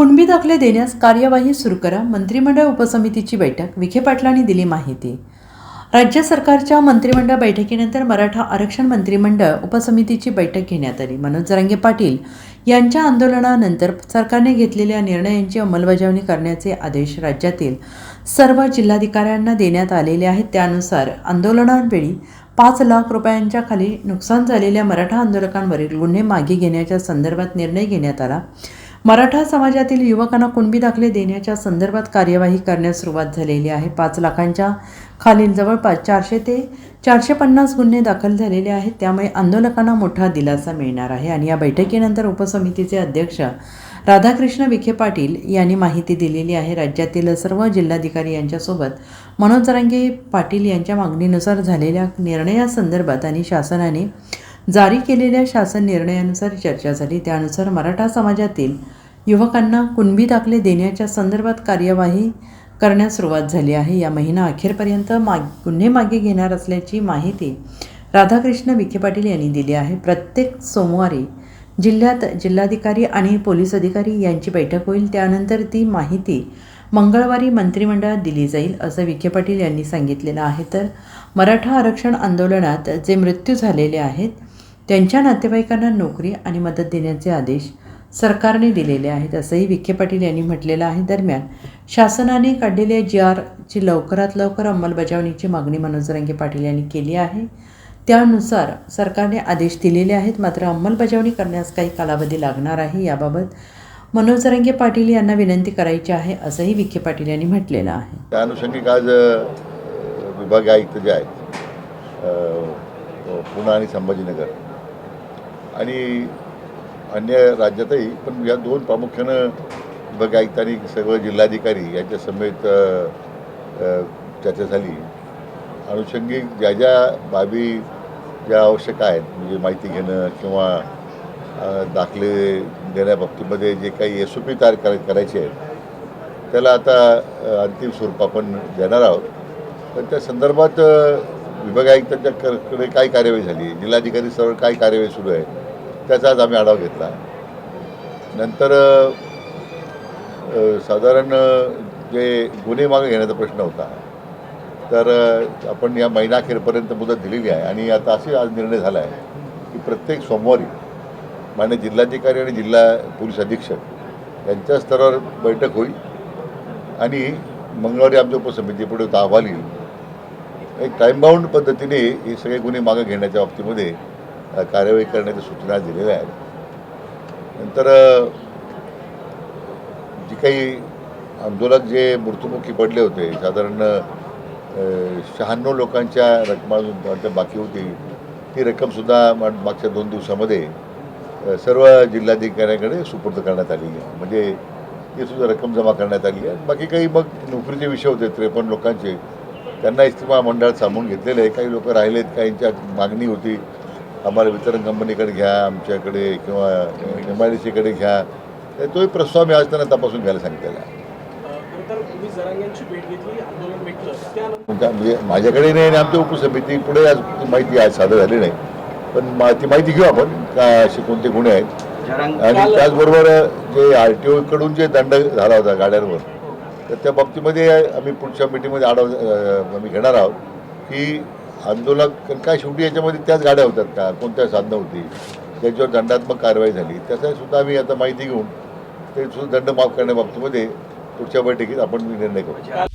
कुणबी दाखले देण्यास कार्यवाही सुरू करा मंत्रिमंडळ उपसमितीची बैठक विखे पाटलांनी दिली माहिती. राज्य सरकारच्या मंत्रिमंडळ बैठकीनंतर मराठा आरक्षण मंत्रिमंडळ उपसमितीची बैठक घेण्यात आली. मनोज जरांगे पाटील यांच्या आंदोलनानंतर सरकारने घेतलेल्या निर्णयांची अंमलबजावणी करण्याचे आदेश राज्यातील सर्व जिल्हाधिकाऱ्यांना देण्यात आलेले आहेत. त्यानुसार आंदोलनावेळी पाच लाख रुपयांच्या खाली नुकसान झालेल्या मराठा आंदोलकांवरील गुन्हे मागे घेण्याच्या संदर्भात निर्णय घेण्यात आला. मराठा समाजातील युवकांना कुणबी दाखले देण्याच्या संदर्भात कार्यवाही करण्यास सुरुवात झालेली आहे. पाच लाखांच्या खालील जवळपास चारशे ते चारशे पन्नास गुन्हे दाखल झालेले आहेत. त्यामुळे आंदोलकांना मोठा दिलासा मिळणार आहे. आणि या बैठकीनंतर उपसमितीचे अध्यक्ष राधाकृष्ण विखे पाटील यांनी माहिती दिलेली आहे. राज्यातील सर्व जिल्हाधिकारी यांच्यासोबत मनोज जरांगे पाटील यांच्या मागणीनुसार झालेल्या निर्णयासंदर्भात आणि शासनाने जारी केलेल्या शासन निर्णयानुसार चर्चा झाली. त्यानुसार मराठा समाजातील युवकांना कुणबी दाखले देण्याच्या संदर्भात कार्यवाही करण्यास सुरुवात झाली आहे. या महिना अखेरपर्यंत माग गुन्हे मागे घेणार असल्याची माहिती राधाकृष्ण विखे पाटील यांनी दिली आहे. प्रत्येक सोमवारी जिल्ह्यात जिल्हाधिकारी आणि पोलीस अधिकारी यांची बैठक होईल. त्यानंतर ती माहिती मंगळवारी मंत्रिमंडळात दिली जाईल असं विखे पाटील यांनी सांगितलेलं आहे. तर मराठा आरक्षण आंदोलनात जे मृत्यू झालेले आहेत त्यांच्या नातेवाईकांना नोकरी आणि मदत देण्याचे आदेश सरकारने दिलेले आहेत असंही विखे पाटील यांनी म्हटलेलं आहे. दरम्यान शासनाने काढलेल्या जी आरची लवकरात लवकर अंमलबजावणीची मागणी मनोज रंगे पाटील यांनी केली आहे. त्यानुसार सरकारने आदेश दिलेले आहेत मात्र अंमलबजावणी करण्यास काही कालावधी लागणार आहे. याबाबत मनोज रंगे पाटील यांना विनंती करायची आहे असंही विखे पाटील यांनी म्हटलेलं आहे. त्या अनुषंगिक आज विभागीय आयुक्त जे आहेत पुणे आणि संभाजीनगर आणि अन्य राज्यातही पण या दोन प्रामुख्यानं विभागीय आयुक्तांनी सर्व जिल्हाधिकारी यांच्या समेत चर्चा झाली. अनुषंगिक ज्या ज्या बाबी ज्या आवश्यक आहेत म्हणजे माहिती घेणं किंवा दाखले देण्याबाबतीमध्ये जे काही एस ओ पी तयार कराय करायचे आहेत त्याला आता अंतिम स्वरूप आपण देणार आहोत. तर त्या संदर्भात विभाग आयुक्तांच्या कडे काय कार्यवाही झाली? जिल्हाधिकारी सर्व काय कार्यवाही सुरू आहे? त्याचा आज आम्ही आढावा घेतला. नंतर साधारण जे गुन्हे मागे घेण्याचा प्रश्न होता तर आपण या महिनाखेरपर्यंत मुदत दिलेली आहे आणि आता असे आज निर्णय झाला आहे की प्रत्येक सोमवारी मान्य जिल्हाधिकारी आणि जिल्हा पोलीस अधीक्षक यांच्या स्तरावर बैठक होईल आणि मंगळवारी आमच्या उपसमितीपुढे तो अहवाल येईल. एक टाईमबाऊंड पद्धतीने हे सगळे गुन्हे मागं घेण्याच्या बाबतीमध्ये कार्यवाही करण्याच्या सूचना दिलेल्या आहेत. नंतर जी काही आंदोलक जे मृत्युमुखी पडले होते साधारण शहाण्णव लोकांच्या रकमा अजून बाकी होती ती रक्कमसुद्धा मागच्या दोन दिवसामध्ये सर्व जिल्हाधिकाऱ्यांकडे सुपूर्द करण्यात आलेली आहे. म्हणजे ती सुद्धा रक्कम जमा करण्यात आली आहे. बाकी काही मग नोकरीचे विषय होते त्रेपन्न लोकांचे त्यांना इस्तिमा मंडळात सामावून घेतलेले आहे. काही लोक राहिलेत काहींच्या मागणी होती. आम्हाला वितरण कंपनीकडे घ्या आमच्याकडे किंवा एम आय डी सीकडे घ्या. तर तोही प्रस्ताव मी आज त्यांना तपासून घ्यायला सांगितलेला आहे. खरं तर तुम्ही जरांग्यांची भेट घेतली आंदोलन भेटलं त्यानंतर त्या- म्हणजे माझ्याकडे नाही आणि आमच्या उपसमिती पुढे आज ती माहिती आज सादर झाली नाही. पण मा- ती माहिती घेऊ आपण काय असे कोणते गुन्हे आहेत. आणि त्याचबरोबर जे आर टी ओकडून जे दंड झाला होता गाड्यांवर तर त्या बाबतीमध्ये आम्ही पुढच्या मिटिंगमध्ये आढावा आम्ही घेणार आहोत की आंदोलन काय शेवटी याच्यामध्ये त्याच गाड्या होतात का? कोणत्या साधनं होती? त्याच्यावर दंडात्मक कारवाई झाली. त्याचा सुद्धा आम्ही आता माहिती घेऊन ते सुद्धा दंड माफ करण्याबाबतीमध्ये पुढच्या बैठकीत आपण निर्णय करू.